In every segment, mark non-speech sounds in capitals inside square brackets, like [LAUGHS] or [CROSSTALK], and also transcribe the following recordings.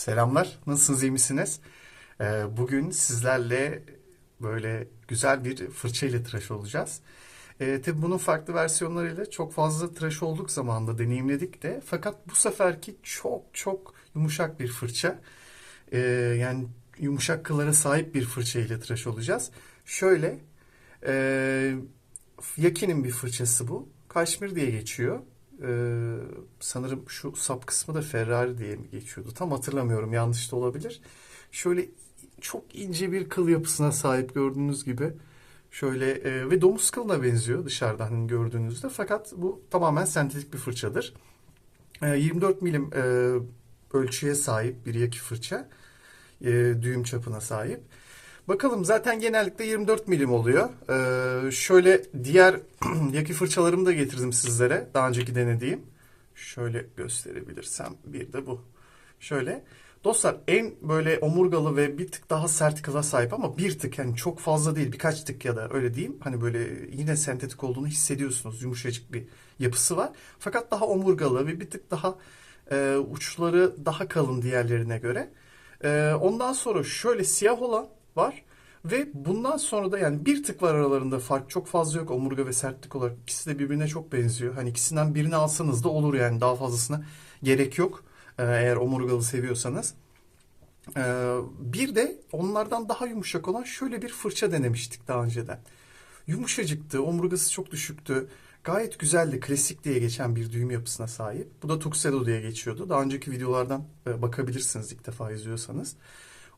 Selamlar, nasılsınız, iyi misiniz? Ee, bugün sizlerle böyle güzel bir fırça ile tıraş olacağız. Ee, tabii bunun farklı versiyonlarıyla çok fazla tıraş olduk zamanında deneyimledik de. Fakat bu seferki çok çok yumuşak bir fırça. Ee, yani yumuşak kıllara sahip bir fırça ile tıraş olacağız. Şöyle, e, Yaki'nin bir fırçası bu. Kaşmir diye geçiyor. Ee, sanırım şu sap kısmı da Ferrari diye mi geçiyordu? Tam hatırlamıyorum. Yanlış da olabilir. Şöyle çok ince bir kıl yapısına sahip gördüğünüz gibi. Şöyle e, ve domuz kılına benziyor dışarıdan gördüğünüzde. Fakat bu tamamen sentetik bir fırçadır. E, 24 milim e, ölçüye sahip bir yaki fırça. E, düğüm çapına sahip. Bakalım zaten genellikle 24 milim oluyor. Ee, şöyle diğer [CLEARS THROAT] yaki fırçalarımı da getirdim sizlere. Daha önceki denediğim. Şöyle gösterebilirsem bir de bu. Şöyle. Dostlar en böyle omurgalı ve bir tık daha sert kıla sahip ama bir tık yani çok fazla değil birkaç tık ya da öyle diyeyim. Hani böyle yine sentetik olduğunu hissediyorsunuz. Yumuşacık bir yapısı var. Fakat daha omurgalı ve bir tık daha e, uçları daha kalın diğerlerine göre. E, ondan sonra şöyle siyah olan var. Ve bundan sonra da yani bir tık var aralarında fark çok fazla yok omurga ve sertlik olarak. İkisi de birbirine çok benziyor. Hani ikisinden birini alsanız da olur yani daha fazlasına gerek yok. Ee, eğer omurgalı seviyorsanız. Ee, bir de onlardan daha yumuşak olan şöyle bir fırça denemiştik daha önceden. Yumuşacıktı, omurgası çok düşüktü. Gayet güzeldi, klasik diye geçen bir düğüm yapısına sahip. Bu da Tuxedo diye geçiyordu. Daha önceki videolardan e, bakabilirsiniz ilk defa izliyorsanız.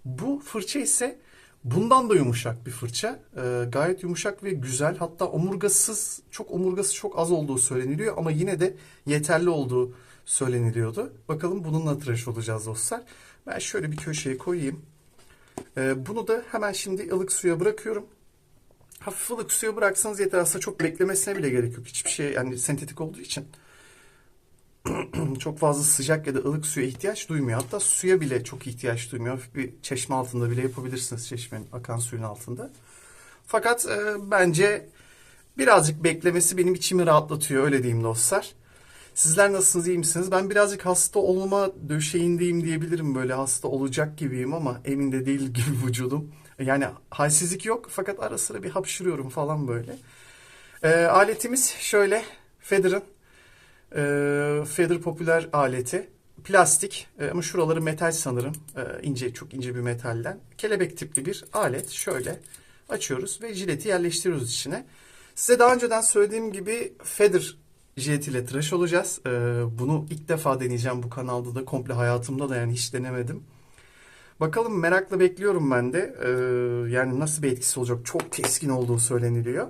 Bu fırça ise bundan da yumuşak bir fırça. Ee, gayet yumuşak ve güzel. Hatta omurgasız, çok omurgası çok az olduğu söyleniliyor ama yine de yeterli olduğu söyleniliyordu. Bakalım bununla tıraş olacağız dostlar. Ben şöyle bir köşeye koyayım. Ee, bunu da hemen şimdi ılık suya bırakıyorum. Hafif ılık suya bıraksanız yeter. Aslında çok beklemesine bile gerek yok. Hiçbir şey yani sentetik olduğu için [CLEARS THROAT] çok fazla sıcak ya da ılık suya ihtiyaç duymuyor. Hatta suya bile çok ihtiyaç duymuyor. Bir çeşme altında bile yapabilirsiniz çeşmenin akan suyun altında. Fakat e, bence birazcık beklemesi benim içimi rahatlatıyor öyle diyeyim dostlar. Sizler nasılsınız iyi misiniz? Ben birazcık hasta olma döşeğindeyim diyebilirim böyle hasta olacak gibiyim ama emin de değil [LAUGHS] gibi vücudum. Yani halsizlik yok fakat ara sıra bir hapşırıyorum falan böyle. E, aletimiz şöyle Feder'ın e, Feather popüler aleti. Plastik e, ama şuraları metal sanırım. E, ince çok ince bir metalden. Kelebek tipli bir alet. Şöyle açıyoruz ve jileti yerleştiriyoruz içine. Size daha önceden söylediğim gibi Feather jiletiyle tıraş olacağız. E, bunu ilk defa deneyeceğim bu kanalda da komple hayatımda da yani hiç denemedim. Bakalım merakla bekliyorum ben de. E, yani nasıl bir etkisi olacak? Çok keskin olduğu söyleniliyor.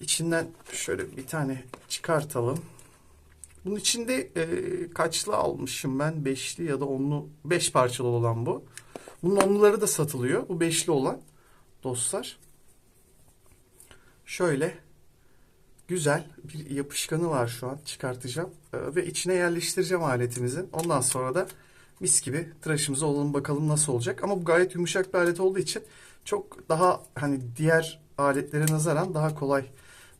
İçinden şöyle bir tane çıkartalım. Bunun içinde e, kaçlı almışım ben? Beşli ya da onlu, beş parçalı olan bu. Bunun onluları da satılıyor. Bu beşli olan dostlar. Şöyle güzel bir yapışkanı var şu an. Çıkartacağım. E, ve içine yerleştireceğim aletimizin. Ondan sonra da mis gibi tıraşımıza olalım bakalım nasıl olacak. Ama bu gayet yumuşak bir alet olduğu için çok daha hani diğer aletlere nazaran daha kolay,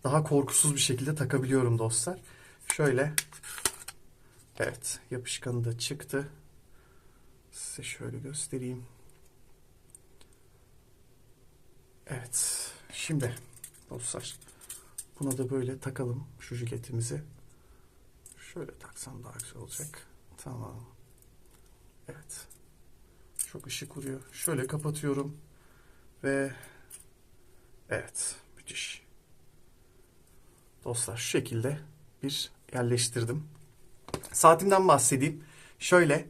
daha korkusuz bir şekilde takabiliyorum dostlar. Şöyle Evet, yapışkanı da çıktı. Size şöyle göstereyim. Evet, şimdi dostlar buna da böyle takalım şu jiketimizi. Şöyle taksam daha güzel olacak. Tamam. Evet. Çok ışık vuruyor. Şöyle kapatıyorum. Ve evet, müthiş. Dostlar şu şekilde bir yerleştirdim. Saatimden bahsedeyim. Şöyle,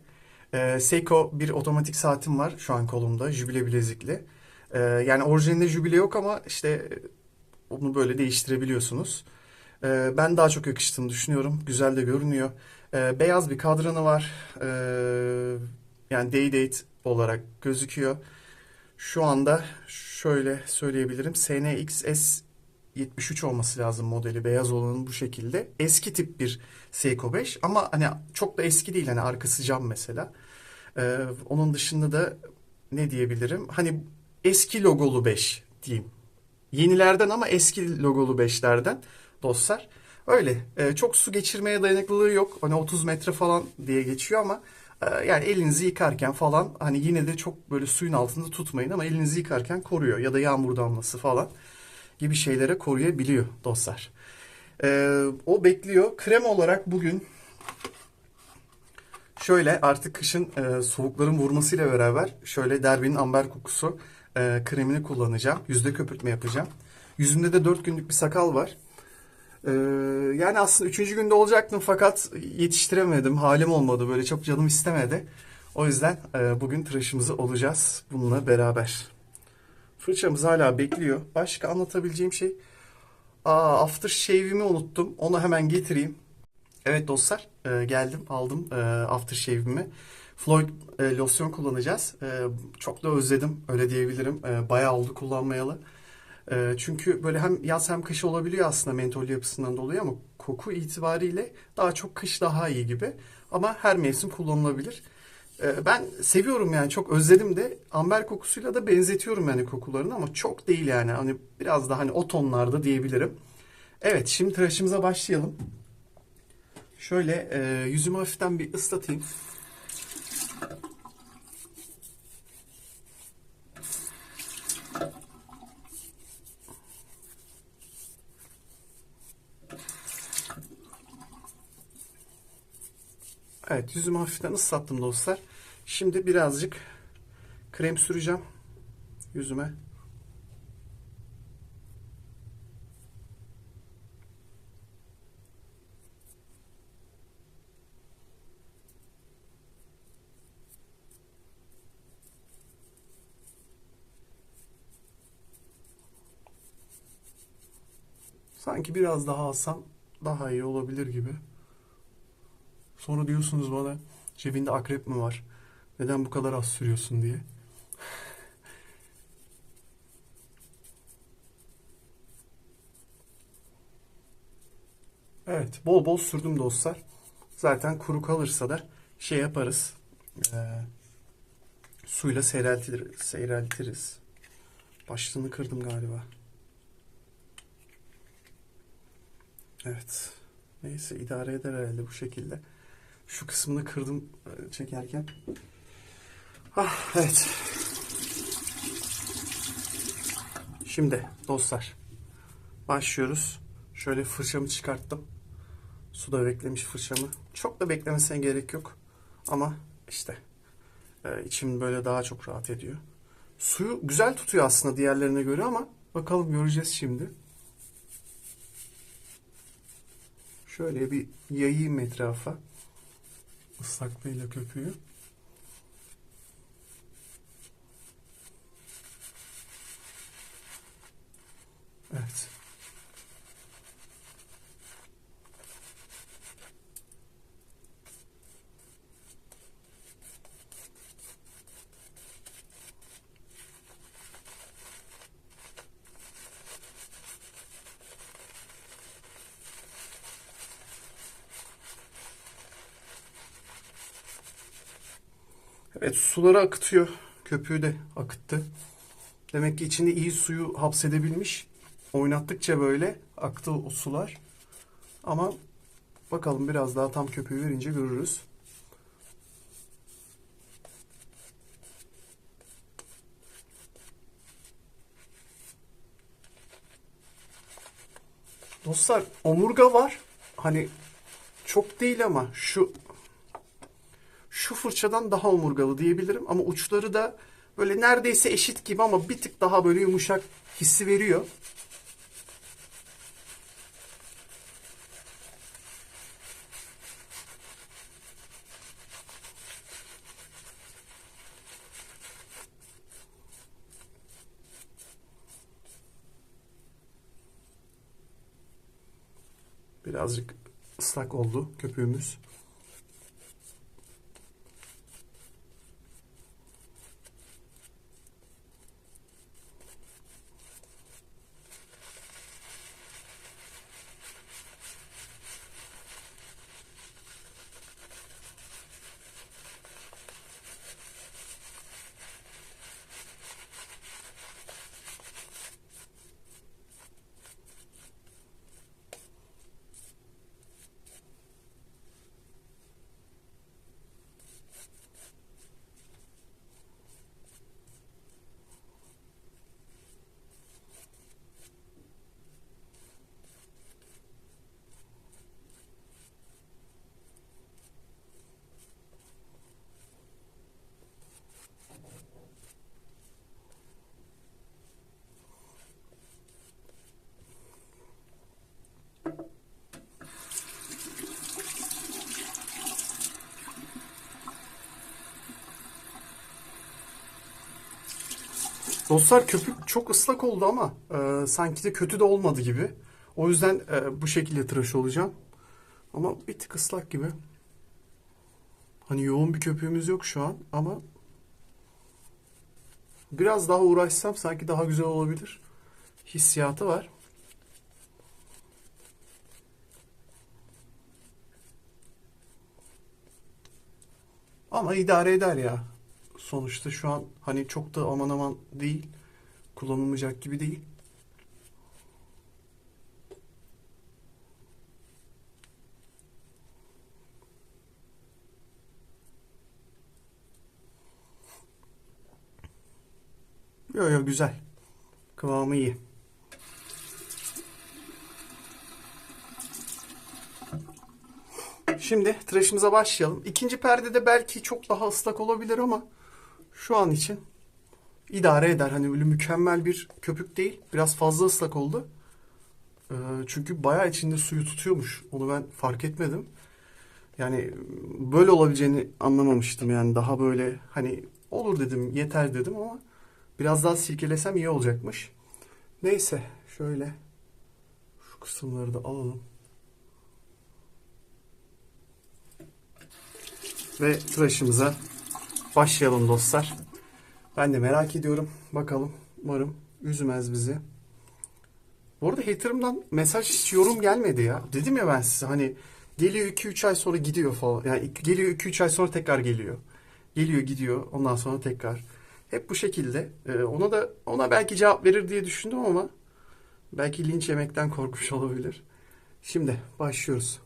e, Seiko bir otomatik saatim var şu an kolumda, jübile bilezikli. E, yani orijinalinde jübile yok ama işte onu böyle değiştirebiliyorsunuz. E, ben daha çok yakıştığını düşünüyorum. Güzel de görünüyor. E, beyaz bir kadranı var. E, yani day date olarak gözüküyor. Şu anda şöyle söyleyebilirim. SNXS 73 olması lazım modeli beyaz olanın bu şekilde. Eski tip bir Seiko 5 ama hani çok da eski değil hani arkası cam mesela. Ee, onun dışında da ne diyebilirim? Hani eski logolu 5 diyeyim. Yenilerden ama eski logolu 5'lerden dostlar. Öyle. Ee, çok su geçirmeye dayanıklılığı yok. Hani 30 metre falan diye geçiyor ama Ee, Yani elinizi yıkarken falan hani yine de çok böyle suyun altında tutmayın ama elinizi yıkarken koruyor ya da yağmur damlası falan gibi şeylere koruyabiliyor dostlar. Ee, o bekliyor. Krem olarak bugün şöyle artık kışın e, soğukların vurmasıyla beraber şöyle Derby'nin amber kokusu e, kremini kullanacağım. Yüzde köpürtme yapacağım. Yüzünde de 4 günlük bir sakal var. Ee, yani aslında üçüncü günde olacaktım fakat yetiştiremedim. Halim olmadı. Böyle çok canım istemedi. O yüzden e, bugün tıraşımızı olacağız bununla beraber. Fırçamız hala bekliyor. Başka anlatabileceğim şey... Aa, after shave'imi unuttum. Onu hemen getireyim. Evet dostlar e, geldim aldım e, after shave'imi. Floyd e, losyon kullanacağız. E, çok da özledim öyle diyebilirim. E, bayağı oldu kullanmayalı. E, çünkü böyle hem yaz hem kış olabiliyor aslında mentol yapısından dolayı ama koku itibariyle daha çok kış daha iyi gibi. Ama her mevsim kullanılabilir. E, ben seviyorum yani çok özledim de amber kokusuyla da benzetiyorum yani kokularını ama çok değil yani. Hani biraz daha hani o tonlarda diyebilirim. Evet şimdi tıraşımıza başlayalım. Şöyle e, yüzümü hafiften bir ıslatayım. Evet yüzümü hafiften ıslattım dostlar. Şimdi birazcık krem süreceğim yüzüme. Sanki biraz daha alsam daha iyi olabilir gibi. Sonra diyorsunuz bana cebinde akrep mi var? Neden bu kadar az sürüyorsun diye. [LAUGHS] Evet, bol bol sürdüm dostlar. Zaten kuru kalırsa da şey yaparız. Ee, suyla seyreltiriz, seyreltiriz. Başlığını kırdım galiba. Evet. Neyse idare eder herhalde bu şekilde. Şu kısmını kırdım e, çekerken. Ah evet. Şimdi dostlar başlıyoruz. Şöyle fırçamı çıkarttım. Suda beklemiş fırçamı. Çok da beklemesine gerek yok. Ama işte e, içim böyle daha çok rahat ediyor. Suyu güzel tutuyor aslında diğerlerine göre ama bakalım göreceğiz şimdi. Şöyle bir yayayım etrafa. Islaklığıyla köpüğü. Evet. Evet suları akıtıyor. Köpüğü de akıttı. Demek ki içinde iyi suyu hapsedebilmiş. Oynattıkça böyle aktı o sular. Ama bakalım biraz daha tam köpüğü verince görürüz. Dostlar omurga var. Hani çok değil ama şu şu fırçadan daha omurgalı diyebilirim ama uçları da böyle neredeyse eşit gibi ama bir tık daha böyle yumuşak hissi veriyor. Birazcık ıslak oldu köpüğümüz. Dostlar köpük çok ıslak oldu ama e, sanki de kötü de olmadı gibi. O yüzden e, bu şekilde tıraş olacağım. Ama bir tık ıslak gibi. Hani yoğun bir köpüğümüz yok şu an ama biraz daha uğraşsam sanki daha güzel olabilir. Hissiyatı var. Ama idare eder ya. Sonuçta şu an hani çok da aman aman değil. Kullanılmayacak gibi değil. Yo yo güzel. Kıvamı iyi. Şimdi tıraşımıza başlayalım. İkinci perdede belki çok daha ıslak olabilir ama şu an için idare eder. Hani böyle mükemmel bir köpük değil. Biraz fazla ıslak oldu. Ee, çünkü bayağı içinde suyu tutuyormuş. Onu ben fark etmedim. Yani böyle olabileceğini anlamamıştım. Yani daha böyle hani olur dedim, yeter dedim ama biraz daha silkelesem iyi olacakmış. Neyse şöyle şu kısımları da alalım. Ve tıraşımıza başlayalım dostlar. Ben de merak ediyorum. Bakalım. Umarım üzmez bizi. Bu arada haterımdan mesaj hiç yorum gelmedi ya. Dedim ya ben size hani geliyor 2-3 ay sonra gidiyor falan. Yani geliyor 2-3 ay sonra tekrar geliyor. Geliyor gidiyor ondan sonra tekrar. Hep bu şekilde. Ee, ona da ona belki cevap verir diye düşündüm ama belki linç yemekten korkmuş [LAUGHS] olabilir. Şimdi başlıyoruz.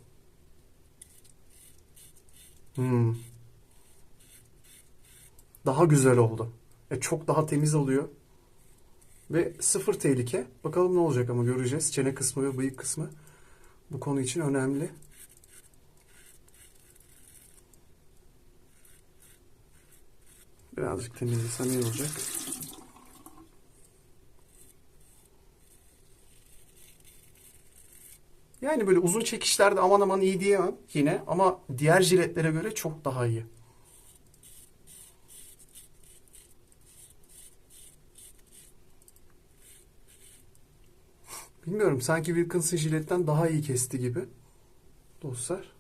Hmm. Daha güzel oldu. E, çok daha temiz oluyor. Ve sıfır tehlike. Bakalım ne olacak ama göreceğiz. Çene kısmı ve bıyık kısmı bu konu için önemli. Birazcık temizlesem iyi olacak. Yani böyle uzun çekişlerde aman aman iyi diyemem yine ama diğer jiletlere göre çok daha iyi. Bilmiyorum sanki Wilkinson jiletten daha iyi kesti gibi. Dostlar.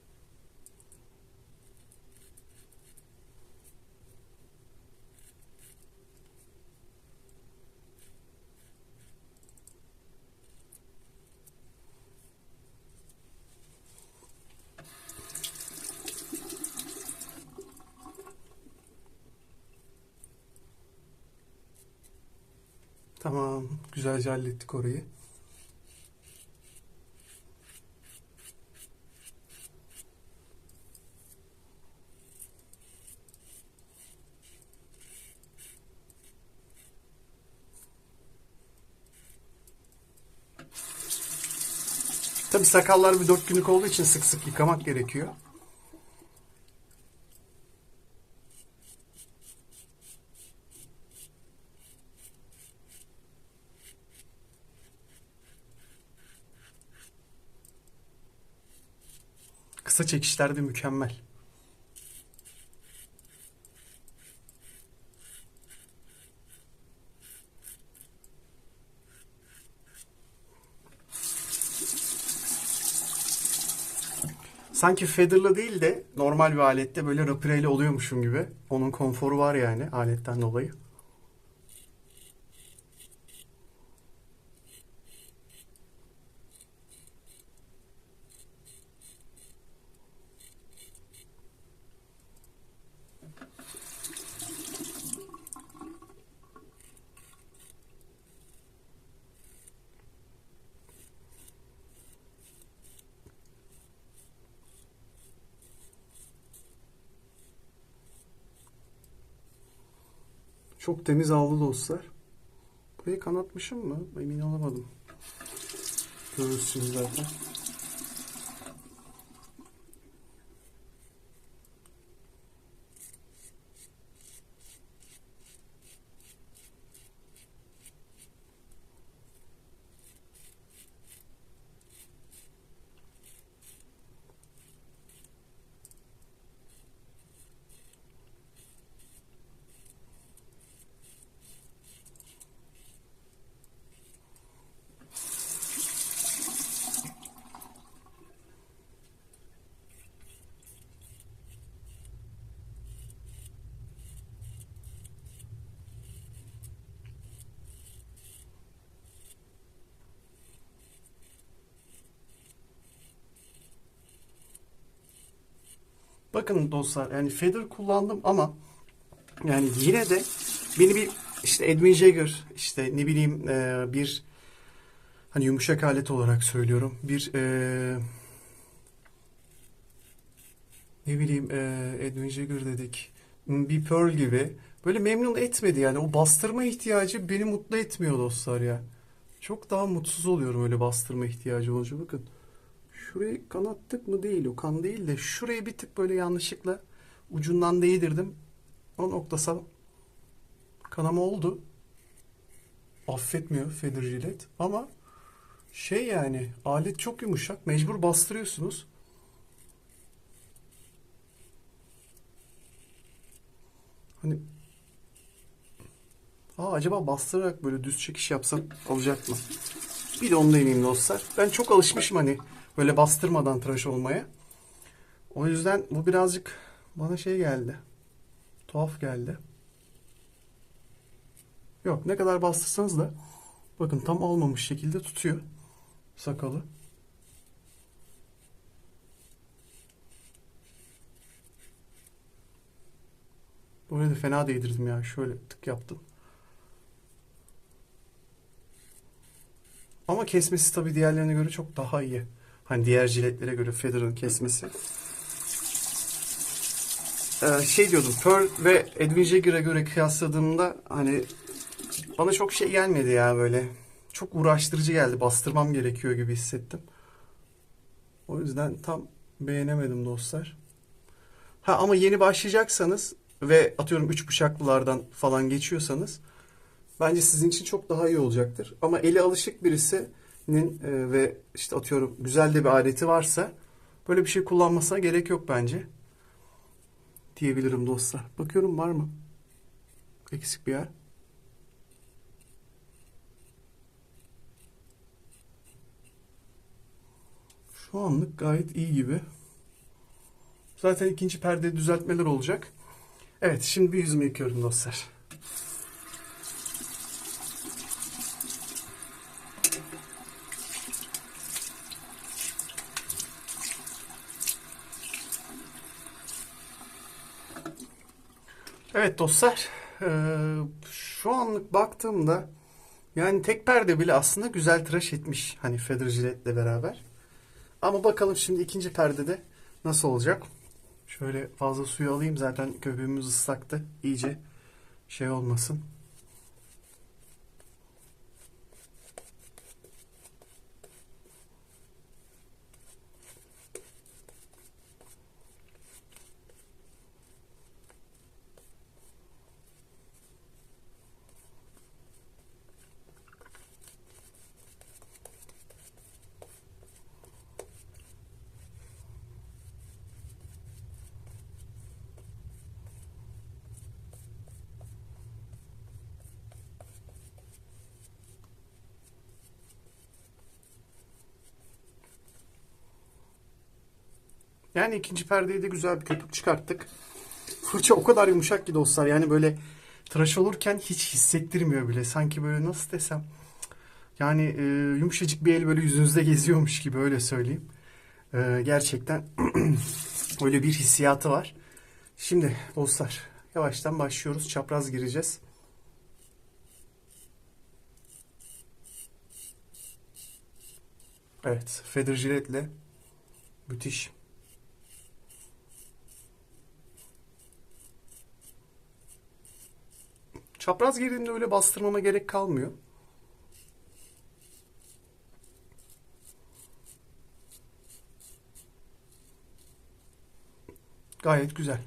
Tamam. Güzelce hallettik orayı. Tabii sakallar bir dört günlük olduğu için sık sık yıkamak gerekiyor. Kısa çekişlerde mükemmel. Sanki Feather'lı değil de normal bir alette böyle rapireyle oluyormuşum gibi. Onun konforu var yani aletten dolayı. Çok temiz aldı dostlar. Burayı kanatmışım mı? Emin olamadım. Görürsünüz zaten. Bakın dostlar yani feather kullandım ama yani yine de beni bir işte Edwin Jagger işte ne bileyim e, bir hani yumuşak alet olarak söylüyorum bir e, ne bileyim e, Edwin Jagger dedik bir Pearl gibi böyle memnun etmedi yani o bastırma ihtiyacı beni mutlu etmiyor dostlar ya. Çok daha mutsuz oluyorum öyle bastırma ihtiyacı olunca bakın. Şurayı kanattık mı değil o kan değil de şuraya bir tık böyle yanlışlıkla ucundan değdirdim. O noktasal kanama oldu. Affetmiyor Feather Gillette ama şey yani alet çok yumuşak mecbur bastırıyorsunuz. Hani Aa, acaba bastırarak böyle düz çekiş yapsam olacak mı? Bir de onu deneyeyim dostlar. Ben çok alışmışım hani böyle bastırmadan tıraş olmaya. O yüzden bu birazcık bana şey geldi. Tuhaf geldi. Yok ne kadar bastırsanız da bakın tam olmamış şekilde tutuyor sakalı. Buraya da fena değdirdim ya. Şöyle tık yaptım. Ama kesmesi tabii diğerlerine göre çok daha iyi. Hani diğer jiletlere göre Federer'ın kesmesi. Ee, şey diyordum Pearl ve Edwin Jagger'a göre kıyasladığımda hani bana çok şey gelmedi ya böyle. Çok uğraştırıcı geldi. Bastırmam gerekiyor gibi hissettim. O yüzden tam beğenemedim dostlar. Ha ama yeni başlayacaksanız ve atıyorum üç bıçaklılardan falan geçiyorsanız bence sizin için çok daha iyi olacaktır. Ama eli alışık birisinin e, ve işte atıyorum güzel de bir aleti varsa böyle bir şey kullanmasına gerek yok bence. Diyebilirim dostlar. Bakıyorum var mı? Eksik bir yer. Şu anlık gayet iyi gibi. Zaten ikinci perde düzeltmeler olacak. Evet şimdi bir yüzümü yıkıyorum dostlar. Evet dostlar, eee, şu anlık baktığımda yani tek perde bile aslında güzel tıraş etmiş hani Feather Gillette'le beraber. Ama bakalım şimdi ikinci perdede nasıl olacak? Şöyle fazla suyu alayım zaten köpüğümüz ıslaktı. İyice şey olmasın. Yani ikinci perdeyi de güzel bir köpük çıkarttık. Fırça o kadar yumuşak ki dostlar. Yani böyle tıraş olurken hiç hissettirmiyor bile. Sanki böyle nasıl desem. Yani e, yumuşacık bir el böyle yüzünüzde geziyormuş gibi öyle söyleyeyim. E, gerçekten [CLEARS THROAT] öyle bir hissiyatı var. Şimdi dostlar yavaştan başlıyoruz. Çapraz gireceğiz. Evet, Feather Gillette'le müthiş. Çapraz girdiğimde öyle bastırmama gerek kalmıyor. Gayet güzel.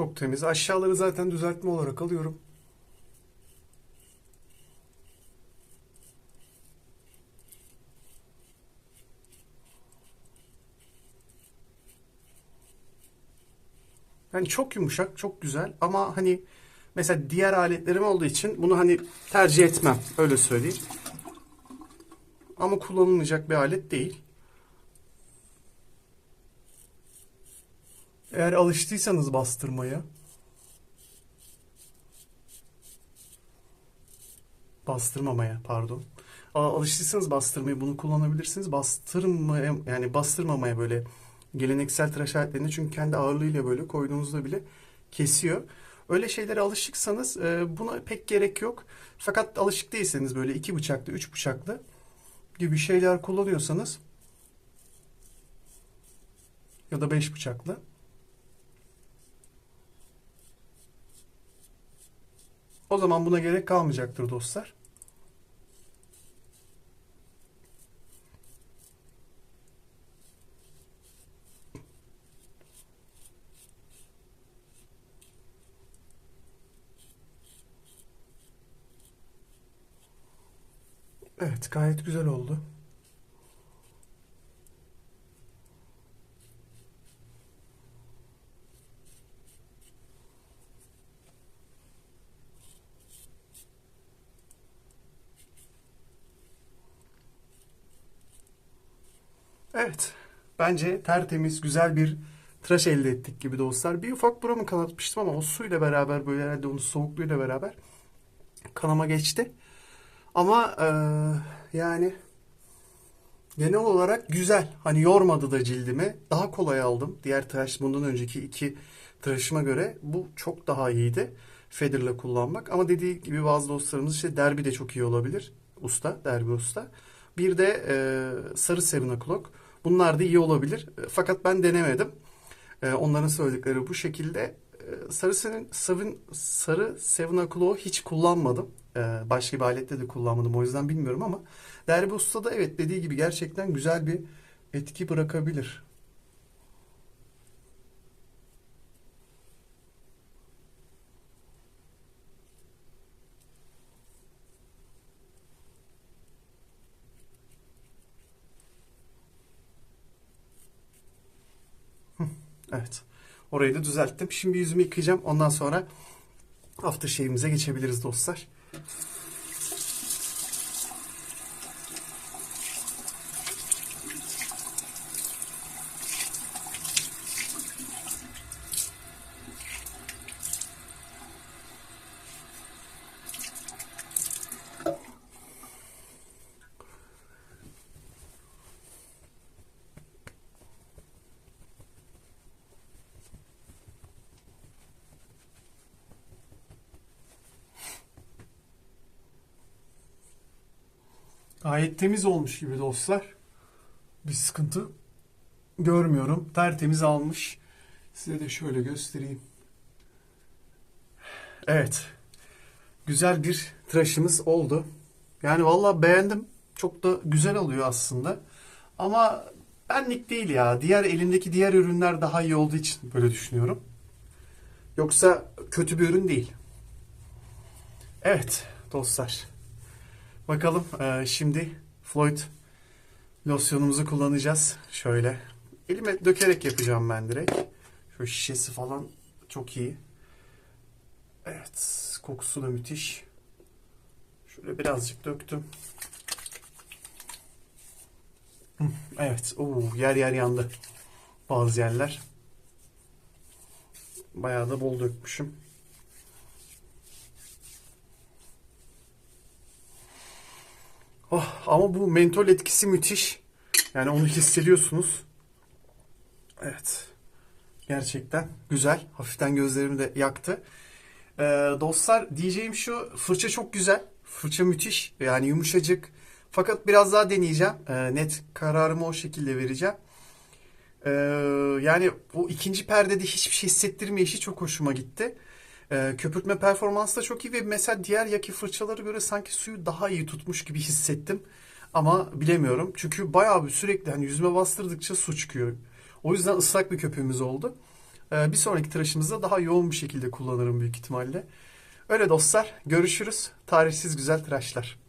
Çok temiz. Aşağıları zaten düzeltme olarak alıyorum. Yani çok yumuşak, çok güzel ama hani mesela diğer aletlerim olduğu için bunu hani tercih etmem öyle söyleyeyim. Ama kullanılmayacak bir alet değil. Eğer alıştıysanız bastırmaya bastırmamaya pardon. Alıştıysanız bastırmayı bunu kullanabilirsiniz. Bastırmaya yani bastırmamaya böyle geleneksel tıraş aletlerinde çünkü kendi ağırlığıyla böyle koyduğunuzda bile kesiyor. Öyle şeylere alışıksanız e, buna pek gerek yok. Fakat alışık değilseniz böyle iki bıçaklı, üç bıçaklı gibi şeyler kullanıyorsanız ya da beş bıçaklı o zaman buna gerek kalmayacaktır dostlar. Evet, gayet güzel oldu. Evet, bence tertemiz, güzel bir tıraş elde ettik gibi dostlar. Bir ufak buramı kanatmıştım ama o suyla beraber böyle herhalde onun soğukluğuyla beraber kanama geçti. Ama eee, yani genel olarak güzel. Hani yormadı da cildimi. Daha kolay aldım. Diğer tıraş bundan önceki iki tıraşıma göre bu çok daha iyiydi. Feather'la kullanmak. Ama dediği gibi bazı dostlarımız işte derbi de çok iyi olabilir. Usta, derbi usta. Bir de eee, sarı Seven O'Clock. Bunlar da iyi olabilir. E, Fakat ben denemedim. E, onların söyledikleri bu şekilde. E, sarı Seven, Seven, sarı Seven O'Clock'u hiç kullanmadım. E, başka bir alette de kullanmadım. O yüzden bilmiyorum ama Derbi Usta da evet dediği gibi gerçekten güzel bir etki bırakabilir. Evet. Orayı da düzelttim. Şimdi yüzümü yıkayacağım. Ondan sonra aftershave'imize geçebiliriz dostlar. Gayet temiz olmuş gibi dostlar. Bir sıkıntı görmüyorum. Tertemiz almış. Size de şöyle göstereyim. Evet. Güzel bir tıraşımız oldu. Yani vallahi beğendim. Çok da güzel oluyor aslında. Ama benlik değil ya. Diğer elimdeki diğer ürünler daha iyi olduğu için böyle düşünüyorum. Yoksa kötü bir ürün değil. Evet dostlar. Bakalım eee, şimdi Floyd losyonumuzu kullanacağız. Şöyle elime dökerek yapacağım ben direkt. Şu şişesi falan çok iyi. Evet kokusu da müthiş. Şöyle birazcık döktüm. Evet oo, yer yer yandı. Bazı yerler. Bayağı da bol dökmüşüm. Ama bu mentol etkisi müthiş. Yani onu hissediyorsunuz. Evet. Gerçekten güzel. Hafiften gözlerimi de yaktı. Ee, dostlar diyeceğim şu fırça çok güzel. Fırça müthiş. Yani yumuşacık. Fakat biraz daha deneyeceğim. Ee, net kararımı o şekilde vereceğim. Ee, yani o ikinci perdede hiçbir şey hissettirmeyişi çok hoşuma gitti. Ee, köpürtme performansı da çok iyi ve mesela diğer yaki fırçalara göre sanki suyu daha iyi tutmuş gibi hissettim. Ama bilemiyorum. Çünkü bayağı bir sürekli hani yüzüme bastırdıkça su çıkıyor. O yüzden ıslak bir köpüğümüz oldu. Ee, bir sonraki tıraşımızda daha yoğun bir şekilde kullanırım büyük ihtimalle. Öyle dostlar. Görüşürüz. Tarihsiz güzel tıraşlar.